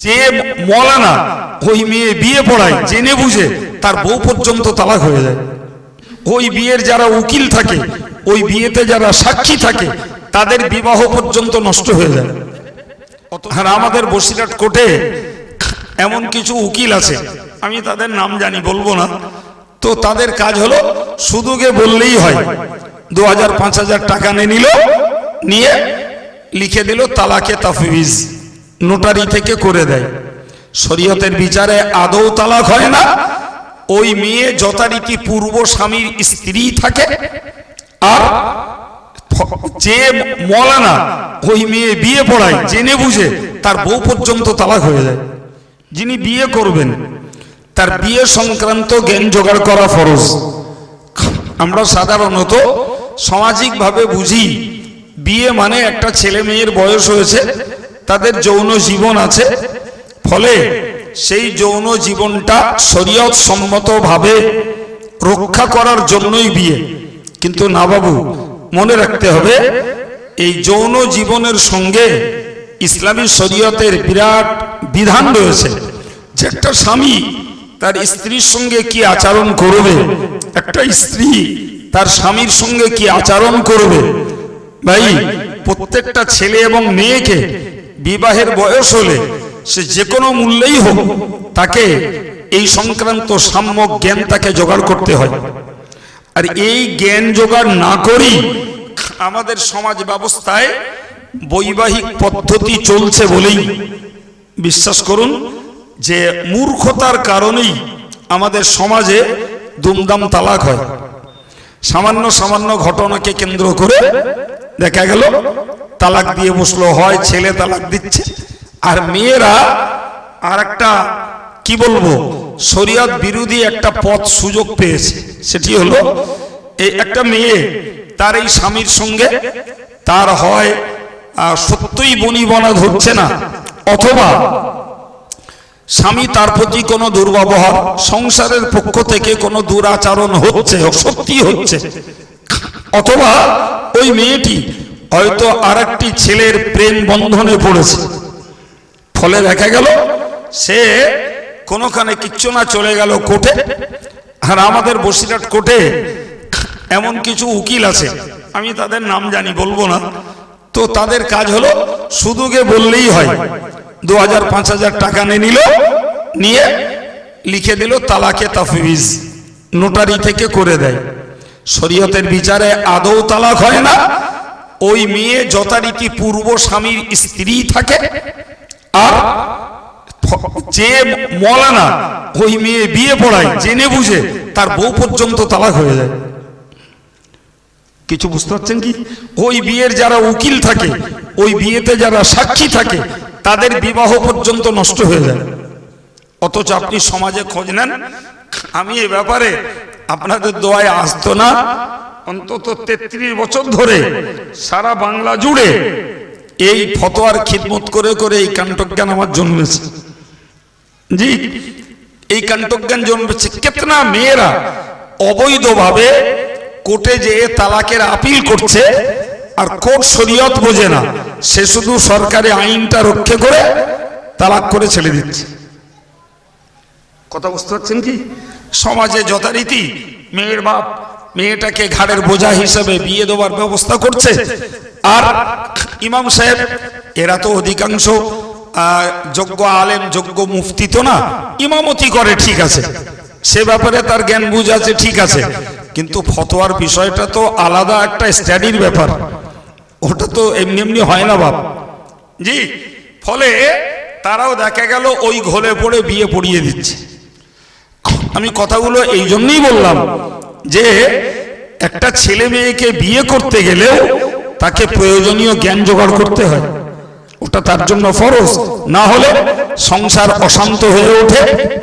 যে মলানা ওই মেয়ে বিয়ে পড়ায়, জেনে বুঝে তার বউ পর্যন্ত তালাক হয়ে যায়। ওই বিয়ের যারা উকিল থাকে, ওই বিয়েতে যারা সাক্ষী থাকে, তাদের বিবাহ পর্যন্ত নষ্ট হয়ে যায়। আর আমাদের বসিরহাট কোর্টে এমন কিছু উকিল আছে, আমি তাদের নাম জানি, বলব না। তো তাদের কাজ হলো শুধুকে বললেই হয় দু হাজার পাঁচ হাজার টাকা নিয়ে নিল, নিয়ে লিখে দিল তালাকে তাফিজ নোটারি থেকে করে দেয়। শরীয়তের বিচারে আদৌ তালাক হয় না। ওই মেয়ে যথারীতি পূর্ব স্বামীর স্ত্রী থাকে। আর যে মলানা ওই মেয়ে বিয়ে পড়ায়, জেনে বুঝে তার বউ পর্যন্ত তালাক হয়ে যায়। যিনি বিয়ে করবেন, তার বিয়ে সংক্রান্ত জ্ঞান জোগাড় করা ফরজ। আমরা সাধারণত সামাজিকভাবে বুঝি, বিয়ে মানে একটা ছেলে মেয়ের বয়স হয়েছে। তাদের যৌন জীবন আছে। ফলে সেই যৌন জীবনটা শরীয়ত সম্মতভাবে রক্ষা করার জন্যই বিয়ে। কিন্তু না বাবু, মনে রাখতে হবে, এই যৌন জীবনের সঙ্গে ইসলামী শরীয়তের বিরাট বিধান রয়েছে। যে একটা স্বামী তার স্ত্রীর সঙ্গে কি আচরণ করবে, একটা স্ত্রী তার স্বামীর সঙ্গে কি আচরণ করবে, ভাই, প্রত্যেকটা ছেলে এবং মেয়েকে বিবাহের বয়স হলে সে যে কোনো মূল্যেই হোক, তাকে এই সংক্রান্ত সাম্যক জ্ঞান তাকে জোগাড় করতে হয়। আর এই জ্ঞান জোগাড় না করি আমাদের সমাজ ব্যবস্থায় বৈবাহিক পদ্ধতি চলছে বলেই বিশ্বাস করুন যে মূর্খতার কারণেই আমাদের সমাজে দুমদাম তালাক হয়। সামান্য সামান্য ঘটনাকে কেন্দ্র করে দেখা গেল তালাক দিয়ে বসল, হয় ছেলে তালাক দিচ্ছে, আর মেয়েরা আর একটা কি বলব, শরিয়ত বিরোধী একটা পথ সুযোগ পেয়েছে। সেটি হলো এই একটা মেয়ে, তার এই স্বামীর সঙ্গে তার হয় সত্যই বনিবনা ধরছে না, অথবা স্বামী তার প্রতি কোনো দুর্ব্যবহার, সংসারের পক্ষ থেকে কোনো দুরাচরণ হচ্ছে সত্যি হচ্ছে। অথবা ওই মেয়েটি হয়তো আরেকটি ছেলের প্রেম বন্ধনে পড়েছে। ফলে দেখা গেল, সে কোনোখানে কিচ্ছু না চলে গেল কোর্টে। আর আমাদের বসিরহাট কোর্টে এমন কিছু উকিল আছে, আমি তাদের নাম জানি, বলব না। তো তাদের কাজ হলো শুধুকে বললেই হয় দু হাজার পাঁচ হাজার টাকা নিয়ে নিল, নিয়ে লিখে দিল তালাকে তাফিজ, নোটারি থেকে করে দেয়। শরীয়তের বিচারে আদৌ তালাক হয় না ওই মেয়ে যথারীতি পূর্ব স্বামীর স্ত্রী থাকে, আর যে মলানা ওই মেয়ে বিয়ে পড়ায়, জেনে বুঝে তার বউ পর্যন্ত তালাক হয়ে যায়। কিছু বুঝতে পারছেন কি? ওই বিয়ের যারা উকিল থাকে, ওই বিয়েতে যারা সাক্ষী থাকে, তাদের বিবাহ পর্যন্ত নষ্ট হয়ে যায়। অথচ আপনি সমাজে খোঁজ নেন, আমি এ ব্যাপারে আপনাদের দোয়ায় আসতো না অন্তত তেত্রিশ বছর ধরে সারা বাংলা জুড়ে এই ফতোয়ার খিদমত করে করে এই কাণ্ঠজ্ঞান আমার জন্মেছে। জি, এই কাণ্ঠজ্ঞান জন্মেছে। কেতনা মেয়েরা অবৈধভাবে কোর্টে যে তালাকের আপিল করছে আর কোর্ট শরীয়ত বোঝে না, সে শুধু সরকারি আইনটা রক্ষা করে তালাক করে ছেড়ে দিচ্ছে। কথা বুঝতে পারছেন কি? সমাজে যথারীতি মেয়ের বাপ মেয়েটাকে ঘাড়ের বোঝা হিসেবে বিয়ে দেওয়ার ব্যবস্থা করছে। আর ইমাম সাহেব, এরা তো অধিকাংশ যোগ্য আলেম, যোগ্য মুফতি তো না, ইমামতি করে, ঠিক আছে। সে ব্যাপারে তার জ্ঞান বুঝ আছে, ঠিক আছে। কিন্তু ফতোয়ার বিষয়টা তো আলাদা একটা স্টাডির ব্যাপার। ওটা তো এমনি এমনি হয় না, বাপ। জি, ফলে তারাও দেখা গেল ওই ঘোলে পড়ে বিয়ে পড়িয়ে দিচ্ছে। আমি কথাগুলো এই জন্যই বললাম যে একটা ছেলে মেয়েকে বিয়ে করতে গেলেও তাকে প্রয়োজনীয় জ্ঞান জোগাড় করতে হয়। ওটা তার জন্য ফরজ। না হলে সংসার অশান্ত হয়ে ওঠে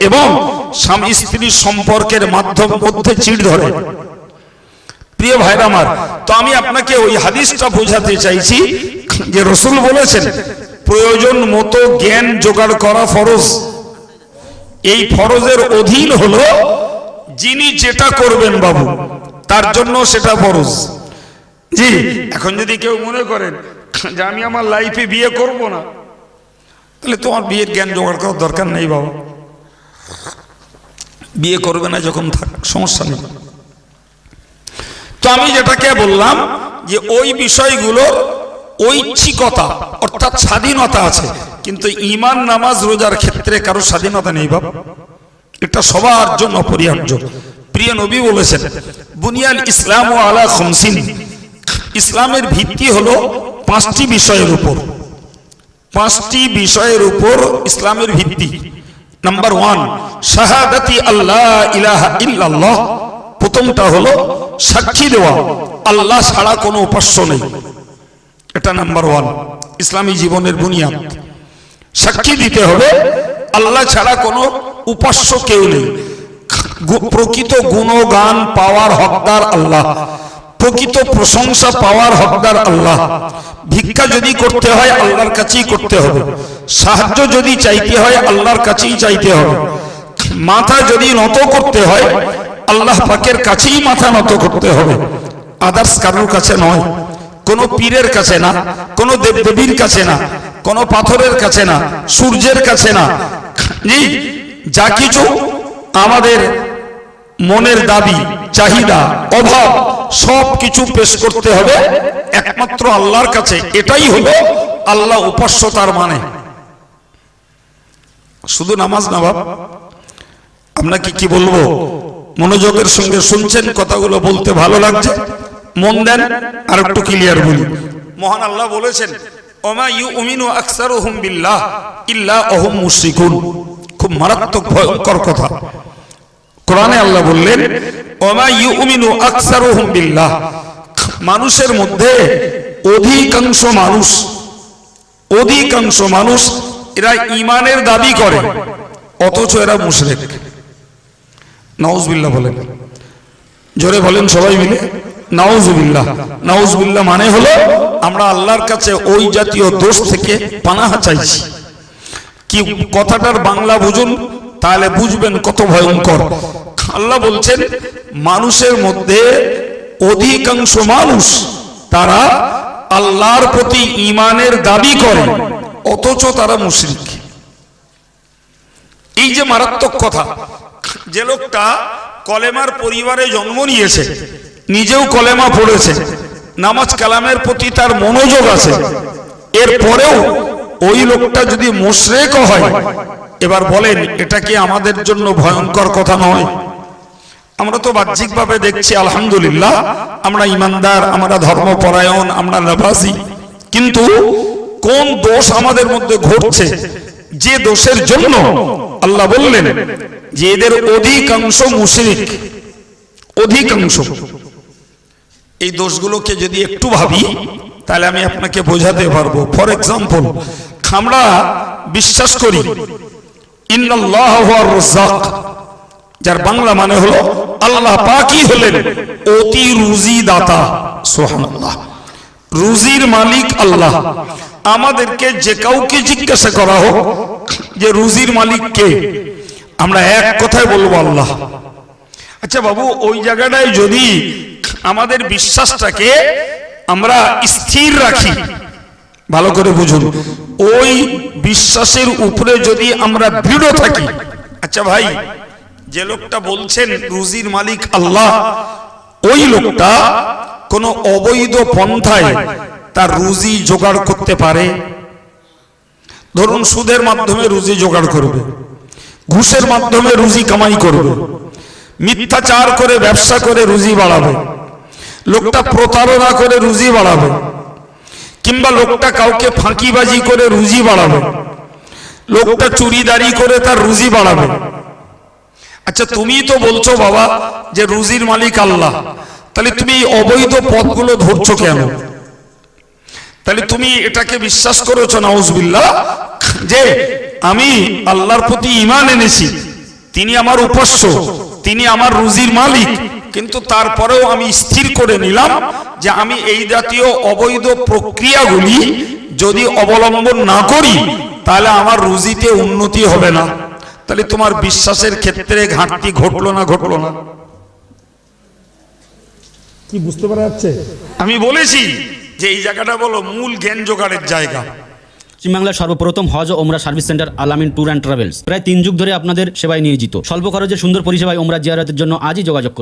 এবং স্বামী স্ত্রীর সম্পর্কের মাধ্যম মধ্যে চিড় ধরে। প্রিয় ভাইরা আমার, তো আমি আপনাকে ওই হাদিসটা বোঝাতে চাইছি যে রসুল বলেছেন, প্রয়োজন মতো জ্ঞান জোগাড় করা ফরজ। এই ফরজের অধীন হলো যিনি যেটা করবেন বাবু তার জন্য সেটা ফরজ। জি। এখন যদি কেউ মনে করেন যে আমি আমার লাইফে বিয়ে করব না তাহলে তোমার বিয়ের জ্ঞান জোগাড় করার দরকার নেই বাবা। বিয়ে করবে না যখন থাক সমস্যা নেই। তো আমি যেটাকে বললাম যে ওই বিষয়গুলোর ঐচ্ছিকতা অর্থাৎ স্বাধীনতা আছে কিন্তু ইমান নামাজ রোজার ক্ষেত্রে কারও স্বাধীনতা নেই বাবা। এটা সবার জন্য অপরিহার্য প্রিয় নবী বলেছেন বুনিয়াল ইসলাম ও আলা খমসিন। ইসলামের ভিত্তি হলো পাঁচটি বিষয়ের উপর। পাঁচটি বিষয়ের উপর ইসলামের ভিত্তি। নাম্বার ওয়ান, শাহাদাতি আল্লাহ ইলাহা ইল্লাল্লাহ। প্রথমটা হলো সাক্ষী দেওয়া। আল্লাহ ছাড়া কোনো উপাস্য নেই। এটা নাম্বার ওয়ান, ইসলামী জীবনের বুনিয়াদ। সাক্ষী দিতে হবে, আল্লাহ ছাড়া কোনো উপাস্য কেউ নেই। প্রকৃত গুণগান পাওয়ার হকদার আল্লাহ। প্রকৃত প্রশংসা পাওয়ার হকদার আল্লাহ। ভিক্ষা যদি করতে হয় আল্লাহর কাছেই করতে হবে। সাহায্য যদি চাইতে হয় আল্লাহর কাছেই চাইতে হবে। মাথা যদি নত করতে হয় আল্লাহ পাকের কাছেই মাথা নত করতে হবে। আদার্স কারোর কাছে নয়। কোনো পীরের কাছে না, কোনো দেবদেবীর কাছে না, কোনো পাথরের কাছে না, সূর্যের কাছে না। যা কিছু আমাদের মনের দাবি, চাহিদা, অভাব সব কিছু পেশ করতে হবে একমাত্র আল্লাহর কাছে। এটাই হলো আল্লাহ উপাস্য তার মানে। শুধু নামাজ না বাপ আপনাকে কি বলব? মনোযোগের সঙ্গে শুনছেন কথাগুলো বলতে ভালো লাগছে? মন দেন আর একটু ক্লিয়ার বলি। মহান আল্লাহ বলেছেন, ওমা ইউ উমিনু আকসারুহুম বিল্লাহ, ইল্লা অহুম মুশরিকুন। খুব মারাত্মক ভয়ঙ্কর কথা। কোরআনে আল্লাহ বললেন, ওমা ইউমিনু আকসারুহুম বিল্লাহ। মানুষের মধ্যে অধিকাংশ মানুষ অধিকাংশ মানুষ এরা ইমানের দাবি করে, অথচ এরা মুশরিক। নাউজবিল্লাহ বলেন। জোরে বলেন সবাই মিলে, নাউজুবিল্লাহ। নাউজুবিল্লাহ মানে হলো, আমরা আল্লাহর কাছে ওই জাতীয় দোষ থেকে পানাহা চাইছি। কি কথাটার বাংলা বুঝুন? তাহলে বুঝবেন কত ভয়ঙ্কর। আল্লাহ বলছেন, মানুষের মধ্যে অধিকাংশ মানুষ তারা আল্লাহর প্রতি ইমানের দাবি করে, অথচ তারা মুশরিক। এই যে মারাত্মক কথা, যে লোকটা কলেমার পরিবারে জন্ম নিয়েছে, নিজেও কলেমা পড়েছে, নামাজ কালামের প্রতি তার মনোযোগ আছে, এরপরেও ওই লোকটা যদি মোশরেক হয়, এবার বলেন, এটা কি আমাদের জন্য ভয়ঙ্কর কথা নয়? আমরা তো বাহ্যিকভাবে দেখছি, আলহামদুলিল্লাহ, আমরা ইমানদার, আমরা ধর্মপরায়ণ, আমরা নামাজি। কিন্তু কোন দোষ আমাদের মধ্যে ঘটছে? যে দোষের জন্য আল্লাহ বললেন যে এদের অধিকাংশ মুশরিক, অধিকাংশ। এই দোষগুলোকে যদি একটু ভাবি তাহলে আমি আপনাকে বোঝাতে পারব। ফর এক্সাম্পল আমরা বিশ্বাস করি যার বাংলা মানে হলো, আল্লাহ পাকই হলেন অতি রুজি দাতা সুবহানাল্লাহ। রুজির মালিক আল্লাহ। আমাদেরকে যে কাউকে জিজ্ঞাসা করা হোক, যে রুজির মালিক কে, আমরা এক কথায় বলব আল্লাহ। আচ্ছা বাবু, ওই জায়গাটায় যদি আমাদের বিশ্বাসটাকে আমরা স্থির রাখি। ভালো করে বুঝুন। ওই বিশ্বাসের উপরে যদি আমরা দৃঢ় থাকি আচ্ছা ভাই, যে লোকটা বলছেন রুজির মালিক আল্লাহ, ওই লোকটা কোন অবৈধ পন্থায় তার রুজি জোগাড় করতে পারে? ধরুন সুদের মাধ্যমে রুজি জোগাড় করবে, ঘুষের মাধ্যমে রুজি কামাই করবে, মিথ্যাচার করে ব্যবসা করে রুজি বাড়াবে। লোকটা প্রতারণা করে রুজি বাড়াবে, কিংবা লোকটা কাউকে ফাঁকিবাজি করে রুজি বাড়াবে, লোকটা চুরিদারি করে তার রুজি বাড়াবে। আচ্ছা তুমি তো বলছো বাবা যে রুজির মালিক আল্লাহ, তাহলে তুমি অবৈধ পথগুলো ধরছো কেন? তাহলে তুমি এটাকে বিশ্বাস করেছ, নাউজবিল্লাহ, যে আমি আল্লাহর প্রতি ইমান এনেছি, তিনি আমার উপাস্য, তিনি আমার রুজির মালিক কিন্তু তারপরেও আমি স্থির করে নিলাম যে আমি এই জাতীয় অবৈধ প্রক্রিয়াগুলি যদি অবলম্বন না করি তাহলে আমার রুজিতে উন্নতি হবে না। তাহলে তোমার বিশ্বাসের ক্ষেত্রে ঘাটতি ঘটলো না ঘটলো না? কি বুঝতে পারা যাচ্ছে? আমি বলেছি যে এই জায়গাটা বলো মূল জ্ঞান জোগাড়ের জায়গা। পশ্চিমবাংলার সর্বপ্রথম হজ ও ওমরা service centre Alamin tour and travels. প্রায় তিন যুগ ধরে আপনাদের সেবায় নিয়োজিত। স্বল্প খরচে সুন্দর পরিষেবায় ওমরা জিয়ারতের জন্য আজই যোগাযোগ করুন।